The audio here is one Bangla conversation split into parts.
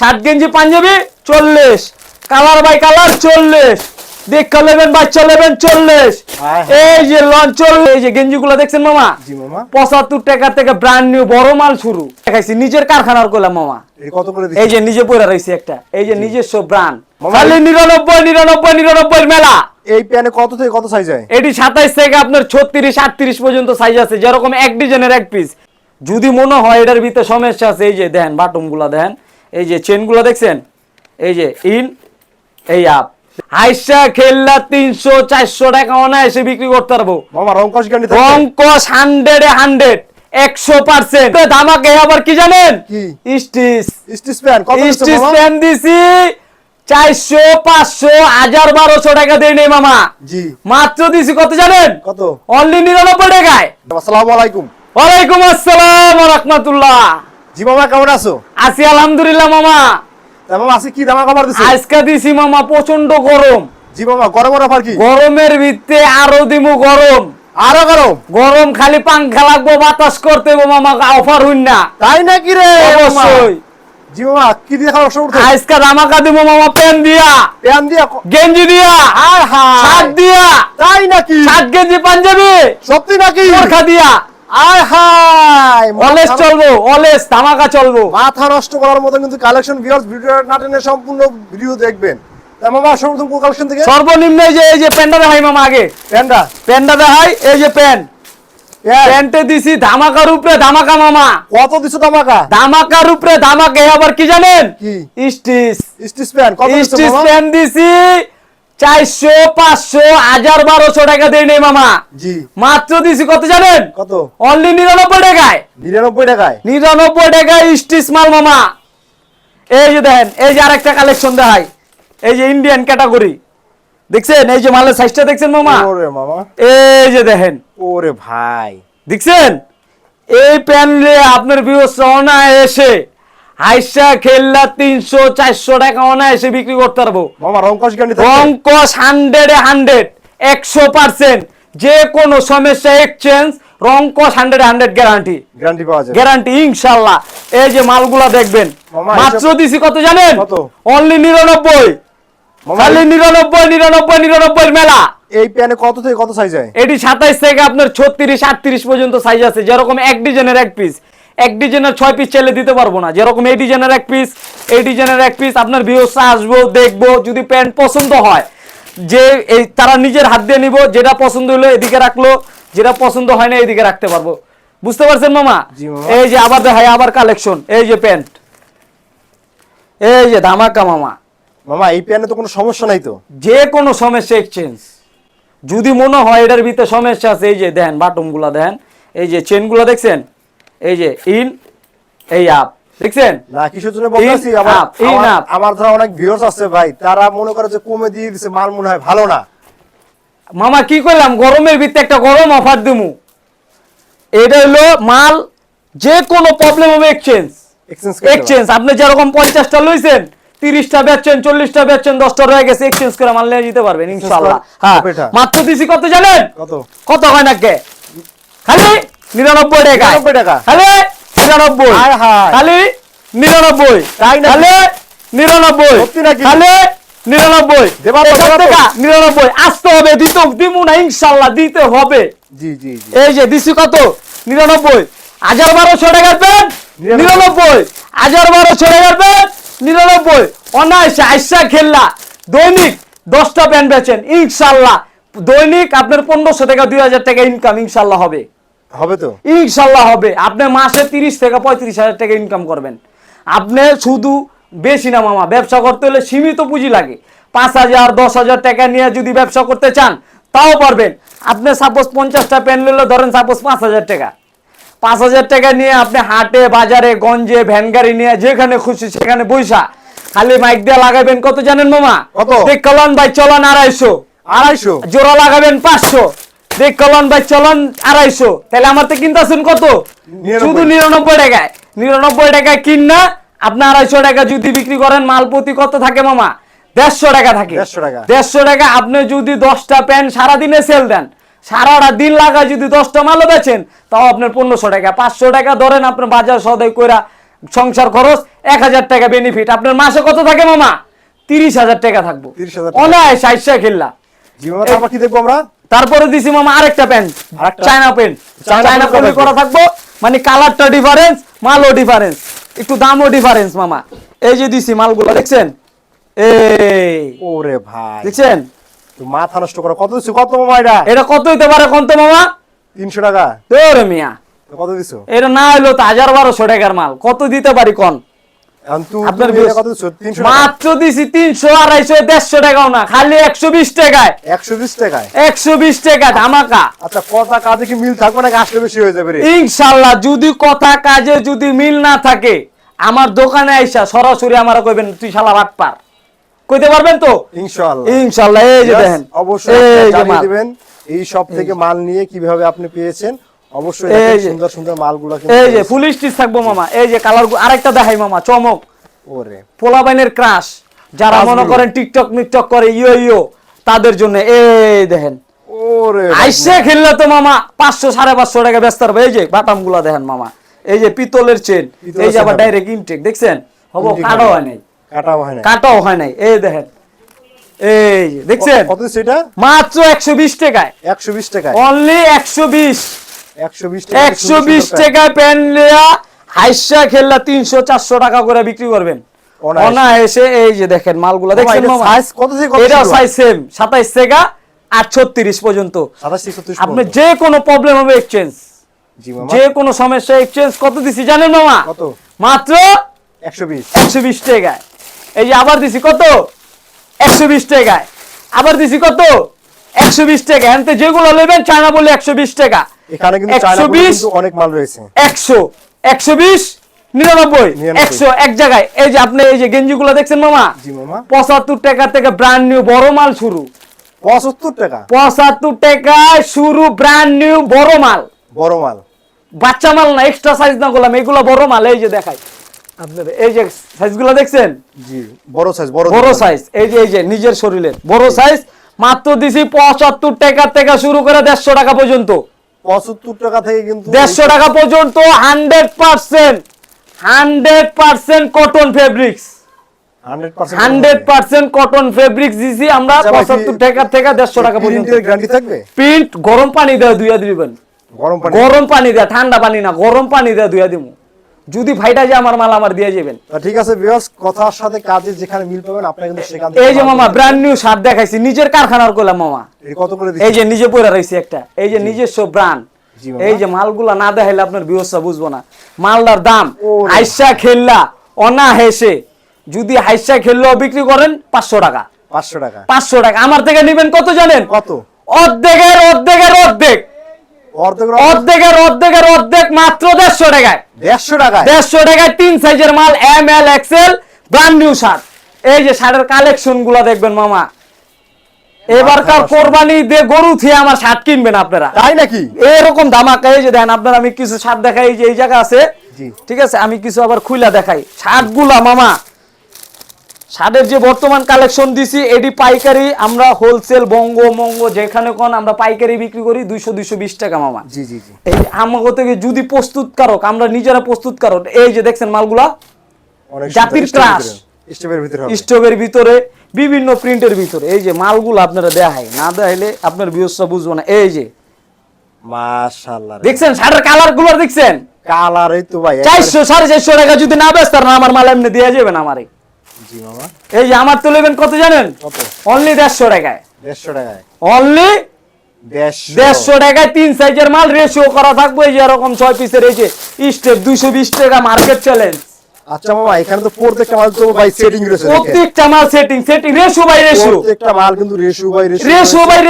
শার্ট গেঞ্জি পাঞ্জাবি চল্লিশ। কালার বাই কালার চল্লিশ। দেখা নেবেন বাচ্চা নেবেন চল্লিশ। এই যে লঞ্চ চল্লিশ এই যে গেঞ্জিগুলো দেখছেন মামা? পঁচাত্তর টাকা থেকে ব্র্যান্ড নিউ বড় মাল শুরু। দেখাইছি নিজের কারখানার করলাম মামা। এই যে নিজে পয়রা রয়েছে একটা। এই যে নিজস্ব ব্র্যান্ড খালি নিরানব্বই নিরানব্বই নিরানব্বই মেলা। এই প্যানে কত থেকে কত সাইজ হয় এটি সাতাইশ থেকে আপনার ছত্রিশ আটত্রিশ পর্যন্ত সাইজ আছে। যেরকম এক ডিজাইনের এক পিস যদি মনে হয় এটার ভিতরে সমস্যা আছে এই যে দেন বাটনগুলা দেন। এই যে চেনগুলা দেখছেন? এই যে ইন এই আপ হাইসা খেললা তিনশো চারশো টাকা অনায়াসে বিক্রি করতে পারব। মামা রং কস গ্যারান্টি থাকবে অঙ্কস হান্ড্রেড হান্ড্রেড একশো পার্সেন্ট ধামাকে আবার কি জানেন? স্টিচ। স্টিচ প্যান স্টিচ প্যান দিছি চারশো পাঁচশো হাজার বারোশো টাকা দিয়ে নেই মামা। জি। মাত্র দিছি কত জানেন? কত? অনলি নিরানব্বই টাকায়। আসসালামু আলাইকুম। ওয়ালাইকুম আসসালাম রহমতুল্লাহ। জি মামা কেমন আছো? আছি আলহামদুলিল্লাহ মামা। মামা আজকে কি দামা খাবার দিছে আজকে দিছি মামা প্রচণ্ড গরম। জি মামা গরমের অফার কি? গরমের ভিত্তে আরও দিমু গরম। আরও গরম? গরম খালি পাংখা লাগবো বাতাস করতে মামা অফার হইন না। তাই নাকি রে মামা? অবশ্যই। জি মামা কি দিয়ে খাবার শুরু করতে আজকে ধামাকা দিব মামা পেন দিয়া। প্যান দিয়ে? ক- গেঞ্জি দিয়া। হায় হায়। শার্ট দিয়া। তাই নাকি? শার্ট গেঞ্জি পাঞ্জাবি। সত্যি নাকি? বোরখা দিয়া। আয় অলেস চলবো অলেস ধামাকা চলবো। মাথা নষ্ট করার মতো কিন্তু কালেকশন ভিউয়ার্স ভিডিও না টেনে সম্পূর্ণ ভিডিও দেখবেন। মামা সর্বপ্রথম কোন কালেকশন থেকে? সর্বনিম্ন এই যে এই যে প্যান্টটা দেখাই মামা আগে। প্যান্ডা প্যান্টটা দেখাই এই যে প্যান্ট প্যান্ট প্যান্টে দিছি ধামাকার উপরে ধামাকা মামা। কত দিছো তামাকা ধামাকার উপরে ধামাকা আবার কি জানেন? কি? স্টিচ স্টিচ প্যান্ট কত দিছো স্টিচ প্যান্ট দিছি চারশো পাঁচশো হাজার বারোশো টাকা দিয়ে নেই মামা। জি। মাত্র দিছি কত জানেন? কত? অনলি নিরানব্বই টাকায়। নিরানব্বই টাকায়? নিরানব্বই টাকায় স্টিচ মাল মামা। এই যে দেখেন এই যে আরেকটা কালেকশন দেখাই। এই যে ইন্ডিয়ান ক্যাটাগরি দেখছেন? এই যে মালের সাইজটা দেখছেন মামা? ওরে মামা। এই যে দেখেন। ওরে ভাই। দেখছেন? এই প্যান্টে আপনার বিবস্ত্র অনায়াসে হাইসা খেললা তিনশো চারশো টাকা অনায়াসে বিক্রি করতে পারব। রংকস হান্ড্রেডে হান্ড্রেড একশো পার্সেন্ট যে কোনো সমস্যা এক্সচেঞ্জ রংকস হান্ড্রেড হান্ড্রেড গ্যারান্টি গ্যারান্টি পাওয়া যায় গ্যারান্টি ইনশাল্লাহ। এই যে মালগুলা দেখবেন মাত্র দিছি কত জানেন? অনলি নিরানব্বই। খালি নিরানব্বই নিরানব্বই নিরানব্বই মেলা। এই প্যানে কত থেকে কত সাইজ হয়? এটি সাতাইশ থেকে আপনার ছত্রিশ আটত্রিশ পর্যন্ত সাইজ আছে যেরকম এক ডিজাইনের এক পিস এক ডিজাইনের ছয় পিস চাইলে দিতে পারব না। যেরকম এই ডিজাইনের এক পিস এই ডিজাইনের এক পিস আপনার ভিউসা আসব দেখব যদি প্যান্ট পছন্দ হয় যে এই তারা নিজের হাত দিয়ে নিব যেটা পছন্দ হলো এদিকে রাখল যেটা পছন্দ হয় না এদিকে রাখতে পারব। বুঝতে পারছেন মামা? এই যে আবার দেখাই আবার কালেকশন এই যে প্যান্ট। এই যে ধামাকা মামা। মামা এই প্যানে তো কোনো সমস্যা নাই তো? যে কোনো সমস্যা এক্সচেঞ্জ যদি মনে হয় এটার ভিতরে সমস্যা আছে এই যে দেন বাটনগুলা দেন এই যে চেনগুলো দেখছেন? এই যে ইন এই আপ দেখছেন? না কিসের জন্য বলতেছি আমার আমার- ধরা অনেক ভিউয়ার্স আছে ভাই তারা মনে করে যে কমে দিয়ে দিছে মাল মনে হয় ভালো না। মামা কি করলাম? গরমের ভিতরে একটা গরম অফার দিমু। এটা হলো মাল যে কোনো প্রবলেম হবে এক্সচেঞ্জ এক্সচেঞ্জ আপনি যেরকম পঞ্চাশটা লইছেন তিরিশটা বেচছেন চল্লিশটা বেচছেন দশটা রয়ে গেছে এক্সচেঞ্জ করে মাল নিয়ে যেতে পারবেন ইনশাল্লাহ। হ্যাঁ। মাত্র দিছি কত জানেন? কত? কত হয় না কে? খালি? নিরানব্বই টাকা। 99 টাকা। খালি? নিরানব্বই। খালি? নিরানব্বই? খালি? নিরানব্বই? খালি? নিরানব্বই। নিরানব্বই। আসতে হবে দিতে দিমু না ইনশাল্লাহ দিতে হবে। জি জি এই যে দিছি কত? নিরানব্বই। হাজার বারোশো টাকার পেন নিরানব্বই। হাজার বারোশো টাকার পেন নিরানব্বই। অনায়াসে আইসা খেললা। দৈনিক দশটা প্যান বেচেন ইনশাল্লাহ। দৈনিক আপনার পনেরোশো টাকা দুই হাজার টাকা ইনকাম ইনশাল্লাহ হবে। হবে তো? ইনশাল্লাহ হবে। আপনি মাসে তিরিশ থেকে পঁয়ত্রিশ হাজার টাকা ইনকাম করবেন। আপনি শুধু বেশি না মামা ব্যবসা করতে হলে সীমিত পুঁজি লাগে। পাঁচ হাজার দশ হাজার টাকা নিয়ে যদি ব্যবসা করতে চান তাও পারবেন। আপনি সাপোজ পঞ্চাশটা পেন নিলে ধরেন সাপোজ পাঁচ হাজার টাকা। পাঁচ হাজার টাকা নিয়ে আপনি হাটে বাজারে গঞ্জে ভ্যান গাড়ি নিয়ে যেখানে খুশি সেখানে বৈশা খালি মাইক দিয়ে লাগাবেন কত জানেন মামা? কত? দেখলাম ভাই চলান আড়াইশো। আড়াইশো? জোড়া লাগাবেন পাঁচশো। দেখ কলন ভাই চলন আড়াইশো। তাহলে আমার তো কিনতেছেন কত। শুধু নিরানব্বই টাকায়। নিরানব্বই টাকায় কিন না আপনি আড়াইশো টাকা যদি বিক্রি করেন কত থাকে মামা? দেড়শো টাকা থাকে। দেড়শো টাকা। আপনি যদি দশটা প্যান্ট সারাদিনে সেল দেন সারাটা দিন লাগায় যদি দশটা মালও বেচেন তাও আপনার পনেরোশো টাকা। পাঁচশো টাকা ধরেন আপনার বাজার সদাই কইরা সংসার খরচ এক হাজার টাকা বেনিফিট আপনার মাসে কত থাকে মামা? তিরিশ হাজার টাকা থাকব। 30,000 টাকা। অনায় সাইসা খেললা। জি মামা কি দেখব আমরা? তারপরে দিছি মামা আরেকটা pant? China pant China pant করা থাকব মানে কালারটা ডিফারেন্স মালও ডিফারেন্স একটু দামও ডিফারেন্স মামা। এই যে দিছি মালগুলো দেখছেন? এই। ওরে ভাই। দেখছেন? মাথা নষ্ট করা কত দিছো? কত মামা এটা? এটা কত হইতে পারে কোন তো মামা? তিনশো টাকা। তোরে মিয়া। কত দিছো? এটা না হইল তো হাজার বারোশো টাকার মাল কত দিতে পারি কোন? আপনার তুমি এটা বিশ- কত দিছো তিনশো টাকা। মাত্র দিছি তিনশো আড়াইশো দেড়শো টাকাও না খালি একশো বিশ টাকায়। একশো বিশ টাকায়? একশো বিশ টাকা ধামাকা। আচ্ছা কথা কাজে কি মিল থাকবে নাকি আসলে বেশি হয়ে যাবে ইনশাল্লাহ যদি কথা কাজে যদি মিল না থাকে আমার দোকানে আইসা সরাসরি আমার কইবেন তুই শালা বাট পার। কইতে পারবেন তো? ইনশাআল্লাহ ইনশাল্লাহ এই যে দেখেন। অবশ্যই জানিয়ে দিবেন এই সব থেকে মাল নিয়ে কীভাবে আপনি পেয়েছেন। অবশ্যই এই সুন্দর সুন্দর মালগুলো এই যে ফুল স্টিচ থাকব মামা। এই যে কালার আরেকটা দেখাই মামা চমক। ওরে। পোলাবাইনের ক্রাশ যারা মনে করেন টিকটক মিকটক করে ইয়ো ইয়ো তাদের জন্য এই দেখেন। ওরে আইসে খেললে তো মামা পাঁচশো সাড়ে পাঁচশো টাকা ব্যস্ত হবে। এই যে বাটামগুলা দেখেন মামা। এই যে পিতলের চেন এই যে আবার ডাইরেক্ট ইনটেক দেখছেন? হব কাটাও হয় নাই। হয় কাটাও হয় এই দেখেন। এই দেখছেন? কত মাত্র একশো বিশ টাকায়। একশো বিশ টাকায়। অনলি একশো বিশ। একশো বিশ টাকা টাকায় প্যান লিয়া হাইসা খেললা তিনশো চারশো টাকা করে বিক্রি করবেন। অনায়াসে। এই যে দেখেন মালগুলা দেখছেন সাইজ কত থেকে কত এটা সাইজ সেম সাতাইশ থেকে আট ছত্রিশ পর্যন্ত আপনি যে কোনো প্রবলেম হবে এক্সচেঞ্জ জি মামা। যে কোনো সমস্যা এক্সচেঞ্জ কত দিছি জানেন মামা? কত? মাত্র একশো বিশ। একশো বিশ টাকায়। এই যে আবার দিছি কত? একশো বিশ টাকায়। আবার দিছি কত? একশো বিশ টাকা। হ্যান্তে যেগুলো নেবেন চায়না বলে একশো বিশ টাকা। এখানে কিন্তু চায়না কিন্তু অনেক মাল রয়েছে। একশো একশো বিশ নিরানব্বই নিরানব্বই। একশো এক জায়গায়। এই যে আপনি এই যে গেঞ্জিগুলো দেখছেন মামা? জি মামা। পঁচাত্তর টাকা থেকে ব্র্যান্ড নিউ বড় মাল শুরু। পঁচাত্তর টাকা? পঁচাত্তর টাকায় শুরু ব্র্যান্ড নিউ বড় মাল। বড় মাল। বাচ্চা মাল না এক্সট্রা সাইজ না করলাম এগুলো বড় মাল। এই যে দেখাই। আপনার এই যে সাইজগুলো দেখছেন? জি বড় সাইজ বড় বড় সাইজ এই যে এই যে নিজের শরীরের। বড় সাইজ মাত্র দিছি পঁচাত্তর টাকা থেকে শুরু করে দেড়শো টাকা পর্যন্ত। পঁচাত্তর টাকা থেকে কিন্তু দেড়শো টাকা পর্যন্ত hundred percent hundred percent cotton fabrics hundred percent cotton fabrics দিছি আমরা পঁচাত্তর টাকা থেকে দেড়শো টাকা পর্যন্ত। প্রিন্ট গরম পানি দেওয়া দুইয়া দিবেন। গরম পানি? গরম পানি দেয়া ঠান্ডা পানি না গরম পানি দেয়া দুইয়া দিব যদি ভাইটা যে আমার মাল আমার দিয়ে যাবেন। ঠিক আছে বিয়াস কথার সাথে কাজে যেখানে মিল পাবেন আপনারা কিন্তু সেখান এই যে মামা ব্র্যান্ড নিউ শার্ট দেখাইছি নিজের কারখানার করলাম মামা। এই কত করে এই যে নিজে পরে রয়েছে একটা এই যে নিজস্ব ব্র্যান্ড এই যে মালগুলা না দেখাইলে আপনার ব্যবস্থা বুঝব না। মালদার দাম। হাইসা খেললা অনা হেসে যদি হাইসা খেললেও বিক্রি করেন পাঁচশো টাকা। পাঁচশো টাকা। পাঁচশো টাকা। আমার থেকে নেবেন কত জানেন? কত? অর্ধেকের অর্ধেকের অর্ধেক অর্ধেক। অর্ধেকের অর্ধেকের অর্ধেক মাত্র দেড়শো টাকায়। দেড়শো টাকায়? দেড়শো টাকায় তিন সাইজের মাল M L X L new shirt এই যে শার্টের কালেকশনগুলা দেখবেন মামা। এবারকার মাথা কোরবানি দিয়ে গরু থিয়ে আমার শার্ট কিনবেন আপনারা। তাই নাকি? এরকম ধামাকা এই যে দেন আপনার আমি কিছু শার্ট দেখাই এই যে এই জায়গা আছে। ঠিক আছে আমি কিছু আবার খুইলা দেখাই। শার্টগুলা মামা। শার্টের যে বর্তমান কালেকশন দিছি এটি পাইকারি আমরা হোলসেল বঙ্গ মঙ্গ যেখানে কোন আমরা পাইকারি বিক্রি করি দুইশো দুইশো বিশ টাকা মামা। জি জি জি। এই আমাকে থেকে যদি প্রস্তুতকারক আমরা নিজেরা প্রস্তুতকারক এই যে দেখছেন মালগুলা জাতির ক্রাশ। স্টেপের ভিতরে স্টোভের ভিতরে বিভিন্ন প্রিন্টের ভিতরে এই যে মালগুলো আপনারা দেখাই না দেখাইলে আপনার বিয়সটা বুঝব না। এই যে মাশাআল্লাহ দেখছেন শার্টের কালারগুলো দেখছেন? কালার এই তো ভাই একবারে- চারশো সাড়ে চারশো টাকা যদি না বেচতার না আমার মাল এমনি দিয়ে যাবেন আমারে। জি মামা এই যে আমার তো নেবেন কত জানেন? অনলি দেড়শো টাকায়। দেড়শো টাকায়। অনলি দেড়শো। টাকায় তিন সাইজের মাল রেশিও করা থাকবে এই যে এরকম ছয় পিসের এই যে স্টেপ দুইশো বিশ টাকা মার্কেট চ্যালেঞ্জ আচ্ছা মামা এখানে তো প্রত্যেকটা মাল তো ভাই সেটিং রয়েছে প্রত্যেকটা মাল সেটিং সেটিং রেশিও বাই প্রত্যেকটা মাল কিন্তু রেশু বাই রেশু রেশিও বাই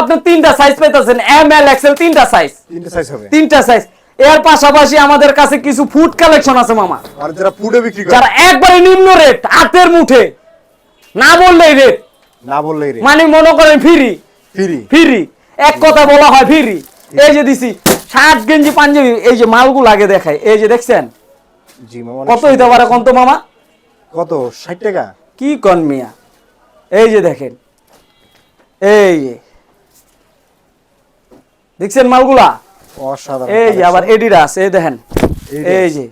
আপনি তিনটা সাইজ পেতেছেন এম এল এক্সেল তিনটা সাইজ তিনটে সাইজ হবে। তিনটা সাইজ এর পাশাপাশি আমাদের কাছে কিছু ফুড কালেকশন আছে মামা। আর যারা ফুডে বিক্রি করে। যারা একবারে নিম্ন রেট হাতের মুঠে না বললেই রেট না বললেই রে মানে মনে করেন ফ্রি ফ্রি ফ্রি এক কথা বলা হয় ফ্রি এই যে দিছি শার্ট গেঞ্জি পাঞ্জাবি এই যে মালগুলো আগে দেখায় এই যে দেখছেন? জি মামা কত হইতে পারে কত মামা? কত? ষাট টাকা? কি কন মিয়া? এই যে দেখেন এই যে। দেখছেন মালগুলা? অসাধারণ এই যে আবার এডিডাস এই দেখেন। এই যে।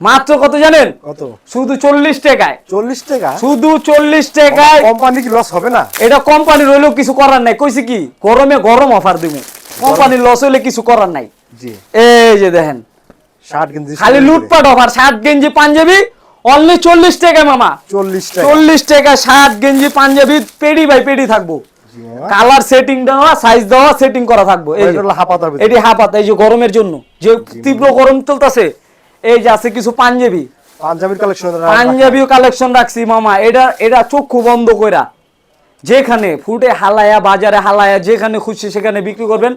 মাত্র কত জানেন? কত? শুধু চল্লিশ টাকায়। চল্লিশ টাকা? শুধু চল্লিশ টাকায়। কোম্পানি কি লস হবে না? এটা কোম্পানির হইলেও কিছু করার নাই। কইছি কি? গরমে গরম অফার দিব কোম্পানির লস হইলে কিছু করার নাই। জি। এই যে দেখেন। ষাট কিন্তু খালি লুটপাট অফার শার্ট গেঞ্জি পাঞ্জাবি অনলি চল্লিশ টাকা মামা। চল্লিশ টাকা। চল্লিশ টাকা শার্ট গেঞ্জি পাঞ্জাবি পেডি বাই পেডি থাকব। কালার সেটিং দেওয়া সাইজ দেওয়া সেটিং করা থাকব। এই এটি হাফাত এই যে গরমের জন্য যে তীব্র গরম চলতেছে এই যে আছে কিছু পাঞ্জাবি। পাঞ্জাবির কালেকশন পাঞ্জাবিও কালেকশন রাখছি মামা। এটা এটা চক্ষু বন্ধ কইরা যেখানে ফুটে হালায়া বাজারে হালায়া যেখানে খুশি সেখানে বিক্রি করবেন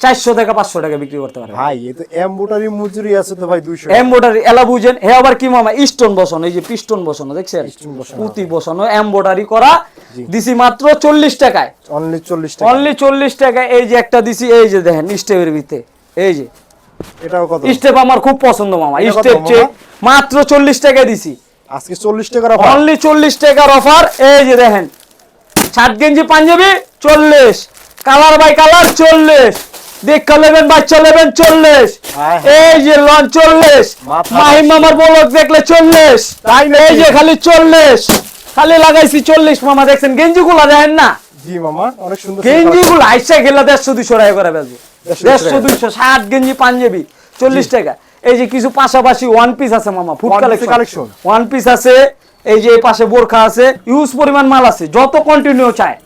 চারশো টাকা পাঁচশো টাকা বিক্রি করতে পারবেন ভাই এ তো এমবোটারি মজুরি আছে তো ভাই দুইশো এমবোটারি এলা বুঝেন হে আবার কি মামা স্টোন বসানো এই যে পিস্টন বসানো দেখছেন? পুঁতি বসানো এমবোটারি করা দিছি মাত্র চল্লিশ টাকায়। অনলি চল্লিশ টাকা। অনলি চল্লিশ টাকায় এই যে একটা দিছি এই যে দেখেন স্টেপের ভিতরে এই যে। এটাও কত? স্টেপ আমার খুব পছন্দ মামা স্টেপ? মাত্র চল্লিশ টাকায় দিছি। আজকে চল্লিশ টাকার অফার অনলি চল্লিশ টাকার অফার এই যে দেখেন। সাত গেঞ্জি পাঞ্জাবি চল্লিশ। কালার বাই কালার চল্লিশ। দেখা নেবেন বাচ্চা নেবেন চল্লিশ। এই যে লন চল্লিশ। মাহিম মামার বলক দেখলে চল্লিশ? এই যে খালি চল্লিশ। খালি লাগাইছি চল্লিশ মামা দেখছেন গেঞ্জি গুলা দেখেন না? জি মামা অনেক সুন্দর গেঞ্জি গুলো আইসা গেলে দেড়শো দুইশো টাকা করে বেচবো। দেড়শো। দুইশো ষাট গেঞ্জি পাঞ্জাবি চল্লিশ টাকা। এই যে কিছু পাশাপাশি ওয়ান পিস আছে মামা ফুড কালেকশন ওয়ান পিস আছে এই যে পাশে বোরখা আছে ইউজ পরিমাণ মাল আছে যত কন্টিনিউ চায়।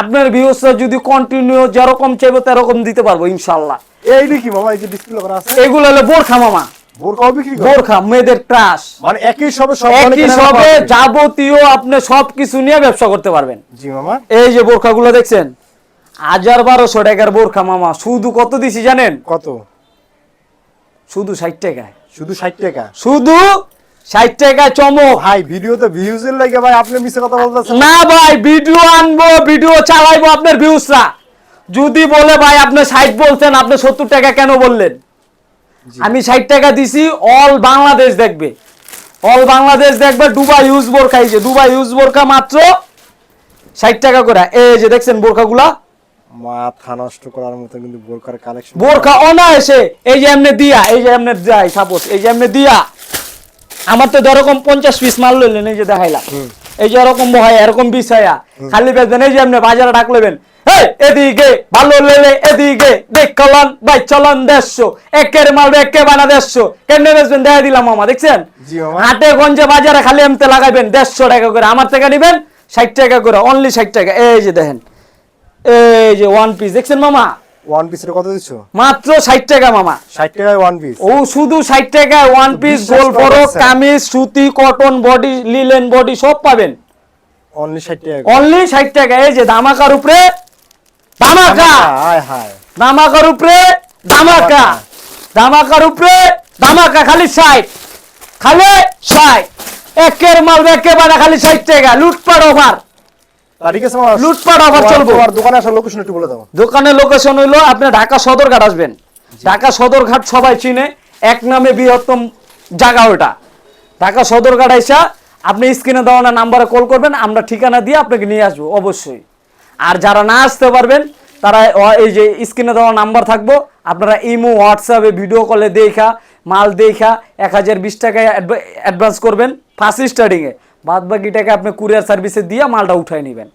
আপনার ভিউসরা যদি কন্টিনিউ যেরকম চাইবে তেরকম দিতে পারব ইনশাল্লাহ। এই দেখি মামা এই যে ডিসপ্লে করা আছে? এগুলো হলো বোরখা মামা। মানে একই সবে সব একই ধরনের কেনাকাটা সবে পাওয়া যাবে। যাবতীয় আপনি সবকিছু নিয়ে ব্যবসা করতে পারবেন। এই যে বোরখাগুলো দেখছেন? হাজার বারোশো টাকার বোরখা মামা। শুধু কত দিছি জানেন? কত? শুধু ষাট টাকায়। শুধু ষাট টাকা। শুধু ষাট টাকায় চমক। ভাই ভিডিওতে ভিউজের লাগে ভাই আপনি মিছে কথা বলতেছেন। না ভাই ভিডিও আনব ভিডিও চালাইবো আপনার ভিউসরা যদি বলে ভাই আপনি ষাট বলছেন আপনি সত্তর টাকা কেন বললেন? আমি ষাট টাকা দিছি অল বাংলাদেশ দেখবে। অল বাংলাদেশ দেখবে দুবাই ইউজ বোরখা এই যে দুবাই ইউজ বোরখা মাত্র ষাট টাকা করে। এই যে দেখছেন বোরখাগুলা? মাথা নষ্ট করার মতো কিন্তু বোরকার কালেকশন বোরখা অনায়াসে এই যে এমনি দিয়া এই যে এমনি যাই সাপোজ এই যে এমনি দিয়া। আমার তো এরকম পঞ্চাশ পিস মাল লইলেন এই যে দেখাইলাম। এই যে এরকম বহায় এরকম বিছায়া খালি বেচবেন এই যে এমনি বাজারে ডাক লইবেন এদিকে ভালো লেলে এদিকে দেখ চলন বাই চলন দেড়শো একের মাল একে বানা দেড়শো কেমনে বেচবেন? দেখা দিলাম মামা দেখছেন? হাটে গঞ্জে বাজারে খালি এমতে লাগাইবেন দেড়শো টাকা করে। আমার থেকে নিবেন ষাট টাকা করে অনলি ষাট টাকা। এই যে দেখেন এই যে ওয়ান পিস দেখছেন মামা? ওয়ান পিসের কত দিচ্ছ মাত্র ষাট টাকা মামা। টাকায় ওয়ান পিস ও শুধু টাকায় ওয়ান পিস বিশ্বাস গোল ফরক কামিজ সুতি কটন বডি লিলেন বডি সব পাবেন। অনলি টাকা অনলি টাকা। এই যে উপরে হায় হায়। উপরে উপরে খালি ষাট। খালি ষাট। একের মাল খালি ষাট টাকা। লুটপাট অফার মামা লুটপাট অফার তোমার- দোকানে আসার লোকেশন একটু বলে দাও। দোকানের লোকেশন হইল আপনি ঢাকা সদরঘাট আসবেন। ঢাকা সদরঘাট সবাই চিনে এক নামে বৃহত্তম জায়গা ওটা ঢাকা সদরঘাট আইসা আপনি স্ক্রিনে দেওয়া নাম্বারে কল করবেন আমরা ঠিকানা দিয়ে আপনাকে নিয়ে আসব অবশ্যই। আর যারা না আসতে পারবেন তারা এই যে স্ক্রিনে দেওয়া নাম্বার থাকব আপনারা ইমো হোয়াটসঅ্যাপে ভিডিও কলে দেখা মাল দেখা এক হাজার বিশ টাকায় অ্যাডভান্স করবেন ফার্স্ট স্টার্টিংয়ে বাদ বাকি টাকা আপনি কুরিয়ার সার্ভিসে দিয়ে মালটা উঠাই নেবেন।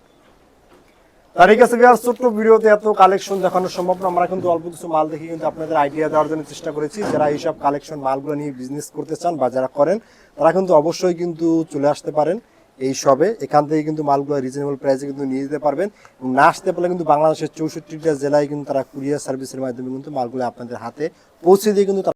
তা ঠিক আছে বিহার ছোট্ট ভিডিওতে এত কালেকশন দেখানো সম্ভব না, আমরা কিন্তু অল্প কিছু মাল দেখে কিন্তু আপনাদের আইডিয়া দেওয়ার জন্য চেষ্টা করেছি। যারা এইসব কালেকশন মালগুলো নিয়ে বিজনেস করতে চান বা যারা করেন, তারা কিন্তু অবশ্যই কিন্তু চলে আসতে পারেন এই সবে এখান থেকে কিন্তু মালগুলো রিজনেবল প্রাইসে কিন্তু নিয়ে যেতে পারবেন না আসতে পারলে কিন্তু বাংলাদেশের চৌষট্টিটা জেলায় কিন্তু তারা কুরিয়ার সার্ভিসের মাধ্যমে কিন্তু মালগুলো আপনাদের হাতে পৌঁছে দিয়ে কিন্তু